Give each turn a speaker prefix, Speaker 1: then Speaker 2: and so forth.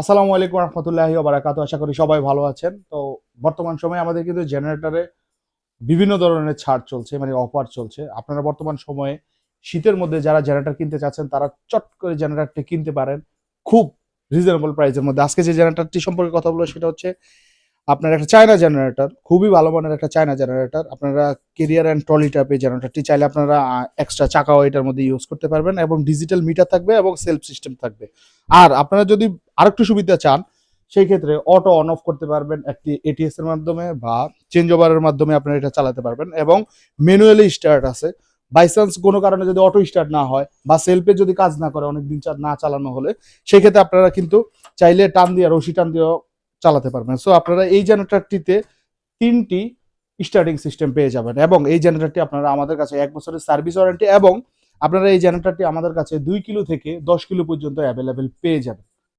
Speaker 1: আসসালামু আলাইকুম রহমতুল্লাহি ওবরাকাত আশা করি সবাই ভালো আছেন। তো বর্তমান সময়ে আমাদের কিন্তু জেনারেটরে বিভিন্ন ধরনের ছাড় চলছে মানে অফার চলছে। আপনারা বর্তমান সময়ে শীতের মধ্যে যারা জেনারেটার কিনতে চাচ্ছেন, তারা চট করে জেনারেটারটি কিনতে পারেন। খুব রিজনেবল প্রাইসের মধ্যে। আজকে যে জেনারেটারটি সম্পর্কে কথা বলব সেটা হচ্ছে আপনার একটা চায়না জেনারেটর খুবই ভালো মানের একটা চায়না জেনারেটর আপনারা কেরিয়ার অ্যান্ড ট্রলি টাইপের জেনারেটরটি চাইলে আপনারা এক্সট্রা চাকাও এটার মধ্যে ইউজ করতে পারবেন এবং ডিজিটাল মিটার থাকবে এবং সেলফ সিস্টেম থাকবে। আর আপনারা যদি আরেকটু সুবিধা চান, সেই ক্ষেত্রে অটো অন অফ করতে পারবেন একটি এটিএস এর মাধ্যমে বা চেঞ্জ ওভারের মাধ্যমে আপনারা এটা চালাতে পারবেন এবং ম্যানুয়ালি স্টার্ট আছে। বাই চান্স কোনো কারণে যদি অটো স্টার্ট না হয় বা সেলফে যদি কাজ না করে অনেক দিন না চালানো হলে, সেই ক্ষেত্রে আপনারা কিন্তু চাইলে টান দিয়ে, রশি টান দিয়েও চালাতে পারবেন। সো আপনারা এই জেনারেটরটিতে তিনটি স্টার্টিং সিস্টেম পেয়ে যাবেন এবং এই জেনারেটরটি আপনারা আমাদের কাছে এক বছরের সার্ভিস ওয়ারেন্টি এবং আপনারা এই জেনারেটরটি আমাদের কাছে দুই কিলো থেকে দশ কিলো পর্যন্ত অ্যাভেলেবেল পেয়ে যাবেন।